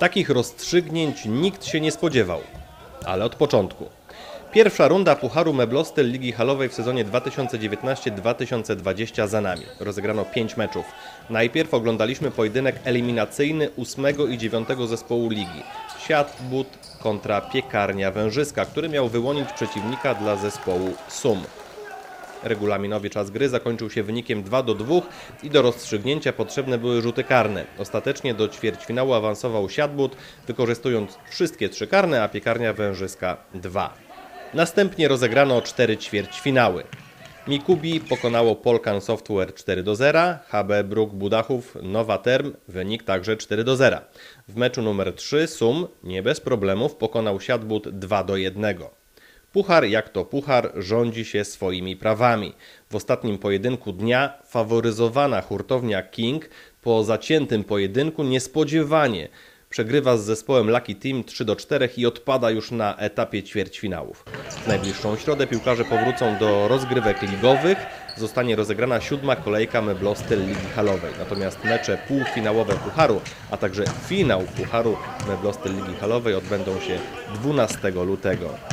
Takich rozstrzygnięć nikt się nie spodziewał, ale od początku. Pierwsza runda Pucharu Meblostel Ligi Halowej w sezonie 2019-2020 za nami. Rozegrano 5 meczów. Najpierw oglądaliśmy pojedynek eliminacyjny 8 i 9 zespołu ligi. Siat But kontra Piekarnia Wężyska, który miał wyłonić przeciwnika dla zespołu Sum. Regulaminowy czas gry zakończył się wynikiem 2 do 2 i do rozstrzygnięcia potrzebne były rzuty karne. Ostatecznie do ćwierćfinału awansował Siadbut, wykorzystując wszystkie trzy karne, a piekarnia wężyska dwa. Następnie rozegrano cztery ćwierćfinały. Mikubi pokonało Polkan Software 4 do 0, HB Bruk Budachów Nowa Term, wynik także 4 do 0. W meczu numer 3 Sum nie bez problemów pokonał Siadbut 2 do 1. Puchar, jak to puchar, rządzi się swoimi prawami. W ostatnim pojedynku dnia faworyzowana hurtownia King po zaciętym pojedynku niespodziewanie przegrywa z zespołem Lucky Team 3 do 4 i odpada już na etapie ćwierćfinałów. W najbliższą środę piłkarze powrócą do rozgrywek ligowych. Zostanie rozegrana siódma kolejka Meblostel Ligi Halowej. Natomiast mecze półfinałowe Pucharu, a także finał Pucharu Meblostel Ligi Halowej odbędą się 12 lutego.